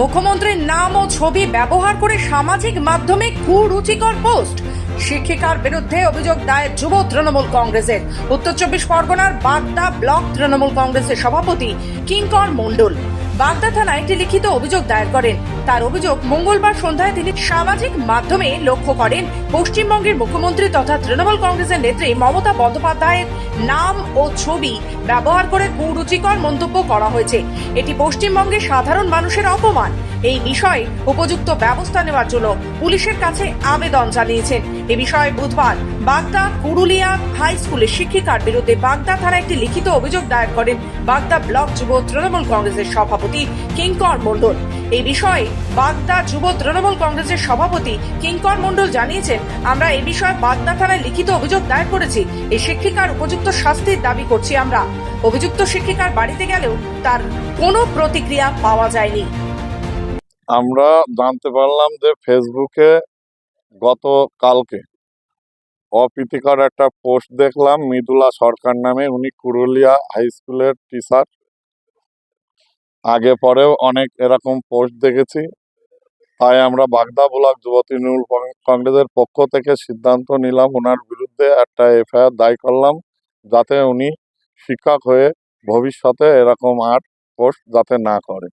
মুখ্যমন্ত্রীর নাম ও ছবি ব্যবহার করে সামাজিক মাধ্যমে কুরুচিকর পোস্ট। শিক্ষিকার বিরুদ্ধে অভিযোগ দায়ের যুব তৃণমূল কংগ্রেসের। উত্তর চব্বিশ পরগনার বাগদা ব্লক তৃণমূল কংগ্রেসের সভাপতি কিঙ্কর মণ্ডল। বাগদা থানায় একটি লিখিত অভিযোগ দায়ের করেন। তার অভিযোগ, মঙ্গলবার সন্ধ্যায় তিনি সামাজিক মাধ্যমে লক্ষ্য করেন। পশ্চিমবঙ্গের মুখ্যমন্ত্রী তথা তৃণমূল কংগ্রেসের নেত্রী মমতা বন্দ্যোপাধ্যায়ের নাম ও ছবি ব্যবহার করে কুরুচিকর মন্তব্য করা হয়েছে। এটি পশ্চিমবঙ্গে সাধারণ মানুষের অপমান। এই বিষয়ে উপযুক্ত ব্যবস্থা নেওয়ার জন্য পুলিশের কাছে আবেদন জানিয়েছেন। এ বিষয়ে বুধবার বাগদা কুরুলিয়া হাই স্কুলের শিক্ষিকার বিরুদ্ধে বাগদা থানায় একটি লিখিত অভিযোগ দায়ের করেন বাগদা ব্লক যুব তৃণমূল কংগ্রেসের সভাপতি কিঙ্কর মণ্ডল। এই বিষয়ে বাগদা যুব তৃণমূল কংগ্রেসের সভাপতি কিঙ্কর মণ্ডল জানিয়েছেন, আমরা এই বিষয়ে বাগদা থানায় লিখিত অভিযোগ দায়ের করেছি। এই শিক্ষিকার উপযুক্ত শাস্তির দাবি করছি আমরা। অভিযুক্ত শিক্ষিকার বাড়িতে গেলেও তার কোনো প্রতিক্রিয়া পাওয়া যায়নি। আমরা জানতে পারলাম যে ফেসবুকে গত কালকে অপ্রীতিকর একটা পোস্ট দেখলাম, মৃদুলা সরকার নামে। উনি কুরুলিয়া হাই স্কুলের টিচার। আগে পরেও অনেক এরকম পোস্ট দেখেছি। তাই আমরা বাগদা ব্লক যুব তৃণমূল কংগ্রেসের পক্ষ থেকে সিদ্ধান্ত নিলাম ওনার বিরুদ্ধে একটা এফআইআর দায় করলাম যাতে উনি শিক্ষক হয়ে ভবিষ্যতে এরকম আর পোস্ট যাতে না করে।